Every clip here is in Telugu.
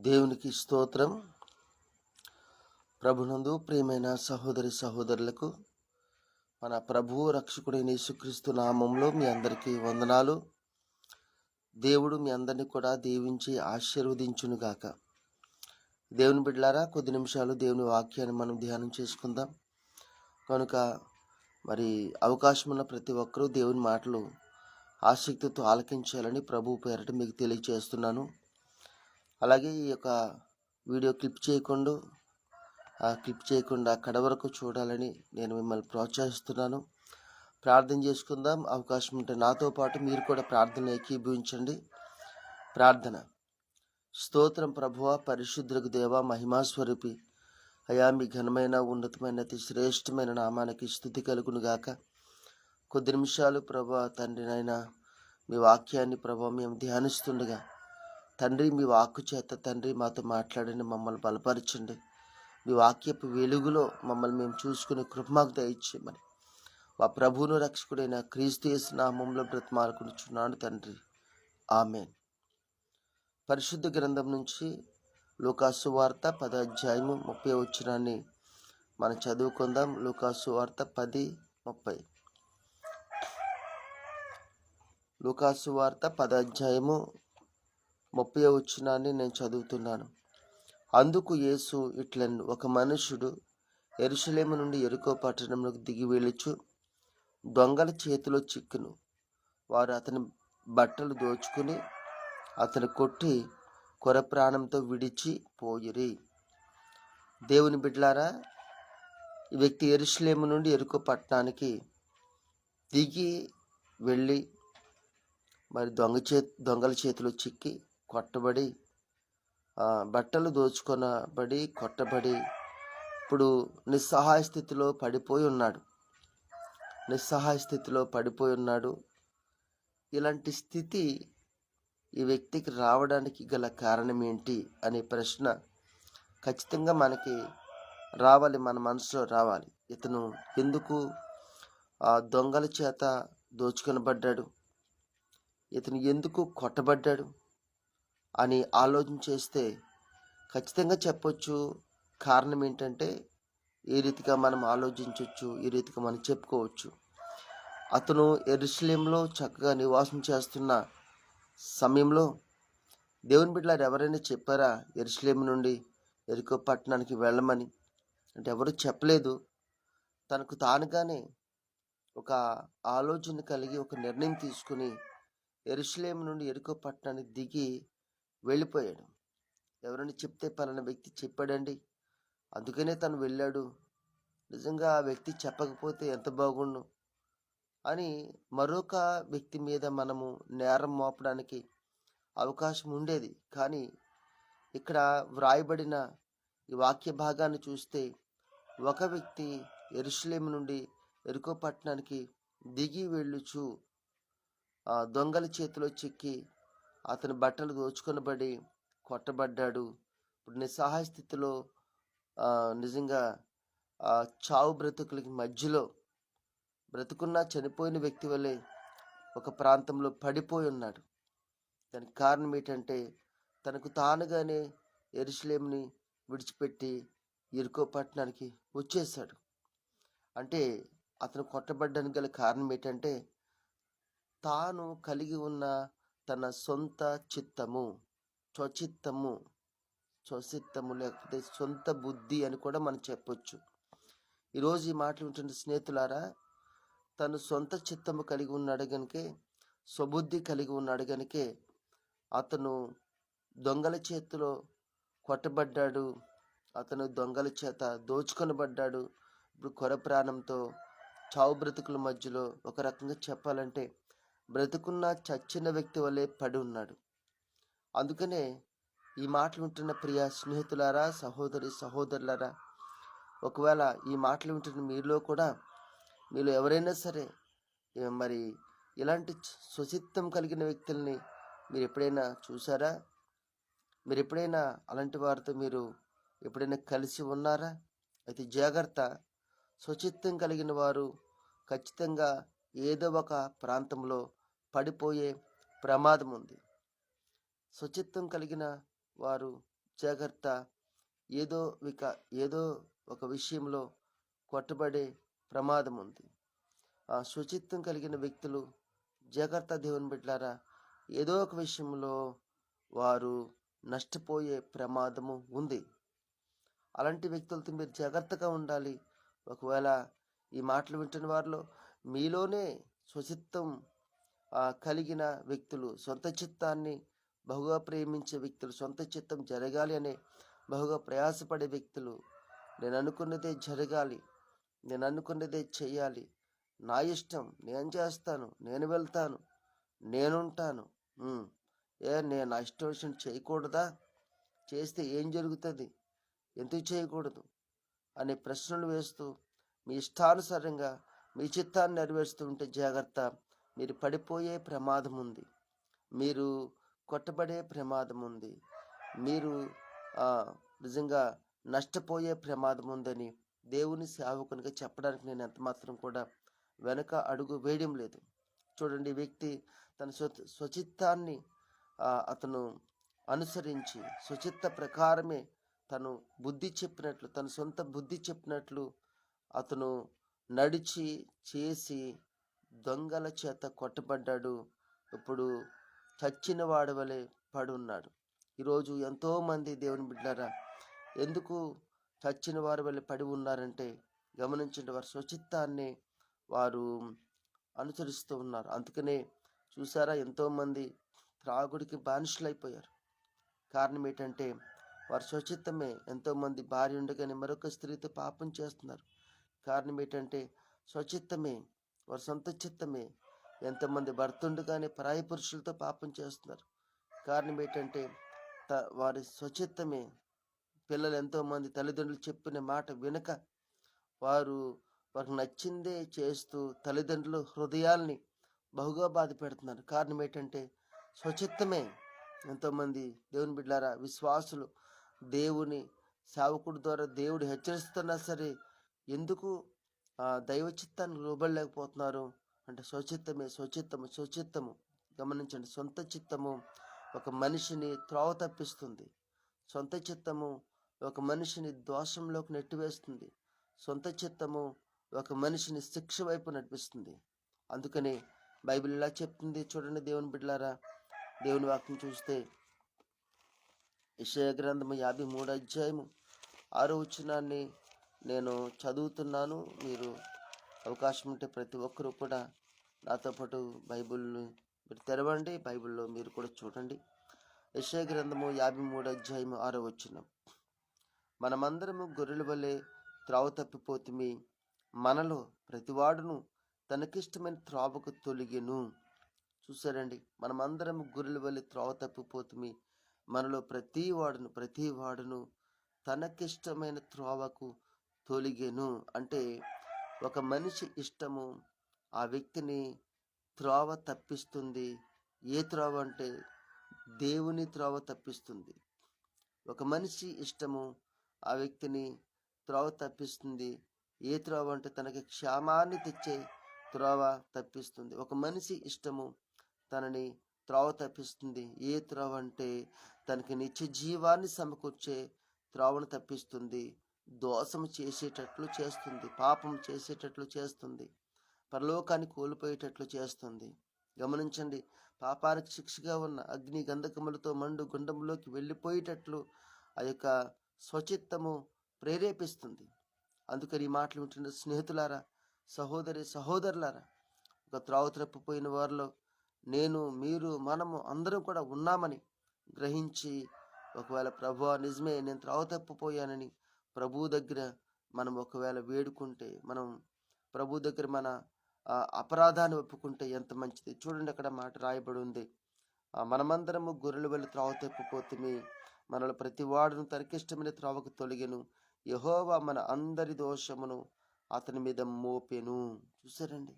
దేవునికి స్తోత్రం. ప్రభునందు ప్రియమైన సహోదరి సహోదరులకు మన ప్రభువు రక్షకుడైన యేసుక్రీస్తు నామంలో మీ అందరికీ వందనాలు. దేవుడు మీ అందరినీ కూడా దీవించి ఆశీర్వదించునుగాక. దేవుని బిడ్డలారా కొద్ది నిమిషాలు దేవుని వాక్యాన్ని మనం ధ్యానం చేసుకుందాం. కనుక మరి అవకాశం ఉన్న ప్రతి ఒక్కరూ దేవుని మాటలు ఆసక్తితో ఆలకించాలని ప్రభు పేరట మీకు తెలియజేస్తున్నాను. అలాగే ఈ యొక్క వీడియో క్లిప్ చేయకుండా ఆ క్లిప్ చేయకుండా కడ వరకు చూడాలని నేను మిమ్మల్ని ప్రోత్సహిస్తున్నాను. ప్రార్థన చేసుకుందాం. అవకాశం ఉంటే నాతో పాటు మీరు కూడా ప్రార్థన ఏకీభవించండి. ప్రార్థన. స్తోత్రం ప్రభువ పరిశుద్ధులకు దేవ మహిమాస్వరూపి. అయా మీ ఘనమైన ఉన్నతమైన అతి శ్రేష్టమైన నామానికి స్థుతి కలుగును గాక. కొద్ది నిమిషాలు ప్రభా తండ్రినైనా మీ వాక్యాన్ని ప్రభా మేము ధ్యానిస్తుండగా తండ్రి మీ వాక్కు చేత తండ్రి మాతో మాట్లాడండి మమ్మల్ని బలపరచండి. మీ వాక్యపు వెలుగులో మమ్మల్ని మేము చూసుకునే కృపమాకు దయచేయమని. మా ప్రభువును రక్షకుడైన క్రీస్తు యేసు నామంలో బ్రతిమాలుకునిచున్నాను తండ్రి. ఆమెన్. పరిశుద్ధ గ్రంథం నుంచి లోకాసు వార్త పద అధ్యాయము ముప్పై వచ్చినాన్ని మనం చదువుకుందాం. లోకాసు వార్త పది ముప్పై. లోకాసు వార్త పద అధ్యాయము ముప్పై వచ్చినాన్ని నేను చదువుతున్నాను. అందుకు యేసు ఇట్లని ఒక మనుషుడు ఎరుసలేము నుండి ఎరుకో పట్టణంలోకి దిగి వెళ్ళచ్చు దొంగల చేతిలో చిక్కును. వారు అతని బట్టలు దోచుకుని అతను కొట్టి కొర ప్రాణంతో విడిచి పోయిరి. దేవుని బిడ్లారా ఈ వ్యక్తి ఎరుసలేము నుండి ఎరుకో పట్టణానికి దిగి వెళ్ళి మరి దొంగ చే దొంగల చేతిలో చిక్కి కొట్టబడి బట్టలు దోచుకొనబడి కొట్టబడి ఇప్పుడు నిస్సహాయ స్థితిలో పడిపోయి ఉన్నాడు. నిస్సహాయ స్థితిలో పడిపోయి ఉన్నాడు. ఇలాంటి స్థితి ఈ వ్యక్తికి రావడానికి గల కారణం ఏంటి అనే ప్రశ్న ఖచ్చితంగా మనకి రావాలి మన మనసులో రావాలి. ఇతను ఎందుకు ఆ దొంగల చేత దోచుకొనబడ్డాడు? ఇతను ఎందుకు కొట్టబడ్డాడు? అని ఆలోచన చేస్తే ఖచ్చితంగా చెప్పొచ్చు. కారణం ఏంటంటే ఈ రీతిగా మనం ఆలోచించవచ్చు ఈ రీతిగా మనం చెప్పుకోవచ్చు. అతను ఎరుసలేంలో చక్కగా నివాసం చేస్తున్న సమయంలో దేవుని బిడ్డలారు ఎవరైనా చెప్పారా ఎరుసలేం నుండి ఎరుకో పట్టణానికి వెళ్ళమని? అంటే ఎవరు చెప్పలేదు. తనకు తానుగానే ఒక ఆలోచన కలిగి ఒక నిర్ణయం తీసుకుని ఎరుసలేం నుండి ఎరుకో పట్టణానికి దిగి వెళ్ళిపోయాడు. ఎవరైనా చెప్తే పలానా వ్యక్తి చెప్పాడండి. అందుకనే తను వెళ్ళాడు. నిజంగా ఆ వ్యక్తి చెప్పకపోతే ఎంత బాగుండు? అని మరొక వ్యక్తి మీద మనము నేరం మోపడానికి అవకాశం ఉండేది. కానీ ఇక్కడ వ్రాయబడిన ఈ వాక్య భాగాన్ని చూస్తే ఒక వ్యక్తి ఎరుసలేం నుండి ఎరుకో పట్టణానికి దిగి వెళ్ళుచు దొంగల చేతిలో చిక్కి అతని బట్టలు దోచుకొనబడి కొట్టబడ్డాడు. ఇప్పుడు నిస్సహాయ స్థితిలో నిజంగా చావు బ్రతుకులకి మధ్యలో బ్రతుకున్న చనిపోయిన వ్యక్తి వలె ఒక ప్రాంతంలో పడిపోయి ఉన్నాడు. దానికి కారణం ఏంటంటే తనకు తానుగానే ఎరుసలేంని విడిచిపెట్టి ఇరుకో పట్టణానికి వచ్చేసాడు అంటే అతను కొట్టబడ్డానికి గల కారణం ఏంటంటే తాను కలిగి ఉన్న తన సొంత చిత్తము స్వచిత్తము స్వచిత్తము లేకపోతే సొంత బుద్ధి అని కూడా మనం చెప్పొచ్చు. ఈరోజు ఈ మాటలు వింటున్న స్నేహితులారా తను సొంత చిత్తము కలిగి ఉన్నాడు గనుకే స్వబుద్ధి కలిగి ఉన్నాడు గనుకే అతను దొంగల చేతిలో కొట్టబడ్డాడు. అతను దొంగల చేత దోచుకొనబడ్డాడు. ఇప్పుడు కొర ప్రాణంతో చావు బ్రతుకుల మధ్యలో ఒక రకంగా చెప్పాలంటే బ్రతుకున్న చచ్చిన వ్యక్తి వలె పడి ఉన్నాడు. అందుకనే ఈ మాటలు వింటున్న ప్రియ స్నేహితులారా సహోదరి సహోదరులారా ఒకవేళ ఈ మాటలు వింటున్న మీలో కూడా మీలో ఎవరైనా సరే మరి ఇలాంటి చ- కలిగిన వ్యక్తుల్ని మీరు ఎప్పుడైనా చూసారా? మీరు ఎప్పుడైనా అలాంటి వారితో మీరు ఎప్పుడైనా కలిసి ఉన్నారా? అయితే జాగ్రత్త. స్వచిత్తం కలిగిన వారు ఖచ్చితంగా ఏదో ఒక ప్రాంతంలో పడిపోయే ప్రమాదం ఉంది శుచిత్వం కలిగిన వారు జాగ్రత్త. ఏదో విక ఏదో ఒక విషయంలో కొట్టబడే ప్రమాదం ఉంది ఆ శుచిత్వం కలిగిన వ్యక్తులు జాగ్రత్త దేవుని బిడ్డారా ఏదో ఒక విషయంలో వారు నష్టపోయే ప్రమాదము ఉంది. అలాంటి వ్యక్తులతో మీరు జాగ్రత్తగా ఉండాలి. ఒకవేళ ఈ మాటలు వింటున్న వారిలో మీలోనే శుచిత్వం కలిగిన వ్యక్తులు సొంత చిత్తాన్ని బహుగా ప్రేమించే వ్యక్తులు సొంత చిత్తం జరగాలి అనే బహుగా ప్రయాసపడే వ్యక్తులు నేను అనుకున్నదే జరగాలి నేను అనుకున్నదే చేయాలి నా ఇష్టం నేను చేస్తాను నేను వెళ్తాను నేనుంటాను ఏ నేను నా ఇష్టం విషయం చేయకూడదా? చేస్తే ఏం జరుగుతుంది? ఎందుకు చేయకూడదు? అనే ప్రశ్నలు వేస్తూ మీ ఇష్టానుసారంగా మీ చిత్తాన్ని నెరవేరుస్తూ ఉంటే జాగ్రత్త. మీరు పడిపోయే ప్రమాదం ఉంది మీరు కొట్టబడే ప్రమాదం ఉంది మీరు నిజంగా నష్టపోయే ప్రమాదం ఉందని దేవుని సేవకునిగా చెప్పడానికి నేను ఎంత మాత్రం కూడా వెనక అడుగు వేయడం లేదు. చూడండి వ్యక్తి తన స్వ స్వచిత్తాన్ని అతను అనుసరించి స్వచిత్త ప్రకారమే తను బుద్ధి చెప్పినట్లు తన సొంత బుద్ధి చెప్పినట్లు అతను నడిచి చేసి దొంగల చేత కొట్టబడ్డాడు. ఇప్పుడు చచ్చిన వాడవలే వలె పడున్నాడు. ఈరోజు ఎంతోమంది దేవుని బిడ్డారా ఎందుకు చచ్చిన వారి వల్ల పడి ఉన్నారంటే గమనించండి వారి స్వచిత్తాన్ని వారు అనుసరిస్తూ ఉన్నారు. అందుకనే చూసారా ఎంతోమంది త్రాగుడికి బానిసలైపోయారు. కారణం ఏంటంటే వారి స్వచిత్తమే ఎంతోమంది భార్య ఉండగానే మరొక స్త్రీతో పాపం చేస్తున్నారు. కారణం ఏంటంటే స్వచిత్తమే వారి సొంత చిత్తమే. ఎంతమంది భర్త కానీ పరాయి పురుషులతో పాపం చేస్తున్నారు. కారణం ఏంటంటే త వారి స్వచిత్తమే. పిల్లలు ఎంతోమంది తల్లిదండ్రులు చెప్పిన మాట వినక వారు వారికి నచ్చిందే చేస్తూ తల్లిదండ్రులు హృదయాల్ని బహుగా బాధ పెడుతున్నారు. కారణం ఏంటంటే స్వచిత్తమే. ఎంతోమంది దేవుని బిడ్డారా విశ్వాసులు దేవుని సేవకుడి ద్వారా దేవుడు హెచ్చరిస్తున్నా సరే ఎందుకు దైవ చిత్తాన్ని లోబడలేకపోతున్నారు. అంటే స్వచిత్తమే స్వచిత్తము స్వచిత్తము. గమనించండి సొంత చిత్తము ఒక మనిషిని త్రోవ తప్పిస్తుంది. సొంత చిత్తము ఒక మనిషిని దోషంలోకి నెట్టివేస్తుంది. సొంత చిత్తము ఒక మనిషిని శిక్ష వైపు నడిపిస్తుంది. అందుకని బైబిల్ ఇలా చెప్తుంది. చూడండి దేవుని బిడ్డలారా దేవుని వాక్యం చూస్తే ఇషయ గ్రంథము యాభై మూడు అధ్యాయము ఆరో వచనాన్ని నేను చదువుతున్నాను. మీరు అవకాశం ఉంటే ప్రతి ఒక్కరూ కూడా నాతో పాటు బైబిల్ని మీరు తెరవండి. బైబిల్లో మీరు కూడా చూడండి. యెషయా గ్రంథము యాభై మూడు అధ్యాయము ఆరో వచ్చిన మనమందరము గొర్రెల వలె త్రావ తప్పిపోతుమి మనలో ప్రతివాడును తనకిష్టమైన త్రావకు తొలిగెను. చూసారండి మనమందరం గొర్రెల వలె త్రోవ తప్పిపోతుమి మనలో ప్రతి వాడును ప్రతి వాడును తనకిష్టమైన త్రోవకు తొలిగెను. అంటే ఒక మనిషి ఇష్టము ఆ వ్యక్తిని త్రోవ తప్పిస్తుంది. ఏ త్రోవ అంటే దేవుని త్రోవ తప్పిస్తుంది. ఒక మనిషి ఇష్టము ఆ వ్యక్తిని త్రోవ తప్పిస్తుంది. ఏ త్రోవ అంటే తనకి క్షేమాన్ని తెచ్చే త్రోవ తప్పిస్తుంది. ఒక మనిషి ఇష్టము తనని త్రోవ తప్పిస్తుంది. ఏ త్రోవ అంటే తనకి నిత్య జీవాన్ని సమకూర్చే త్రోవను తప్పిస్తుంది. దోషం చేసేటట్లు చేస్తుంది పాపం చేసేటట్లు చేస్తుంది పరలోకాన్ని కోల్పోయేటట్లు చేస్తుంది. గమనించండి పాపానికి శిక్షగా ఉన్న అగ్ని గంధకములతో మండు గుండంలోకి వెళ్ళిపోయేటట్లు ఆ యొక్క స్వచిత్తము ప్రేరేపిస్తుంది. అందుకని ఈ మాటలు వింటున్న స్నేహితులారా సహోదరి సహోదరులారా ఒక త్రావు త్రప్పిపోయిన వారిలో నేను మీరు మనము అందరం కూడా ఉన్నామని గ్రహించి ఒకవేళ ప్రభు నిజమే నేను త్రావు తప్పిపోయానని ప్రభు దగ్గర మనం ఒకవేళ వేడుకుంటే మనం ప్రభు దగ్గర మన అపరాధాన్ని ఒప్పుకుంటే ఎంత మంచిది. చూడండి అక్కడ మాట రాయబడి ఉంది. మనమందరము గొర్రెల వెళ్ళి త్రావ తప్పిపోతుమి మనలో ప్రతి వాడును తనకిష్టమైన త్రావకు తొలగెను. యహోవా మన అందరి దోషమును అతని మీద మోపెను. చూసారండి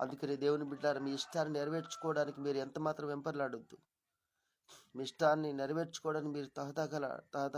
అందుకని దేవుని బిడ్డారు మీ ఇష్టాన్ని నెరవేర్చుకోవడానికి మీరు ఎంత మాత్రం వెంపర్లాడొద్దు. మీ ఇష్టాన్ని నెరవేర్చుకోవడానికి మీరు తహతహల తహత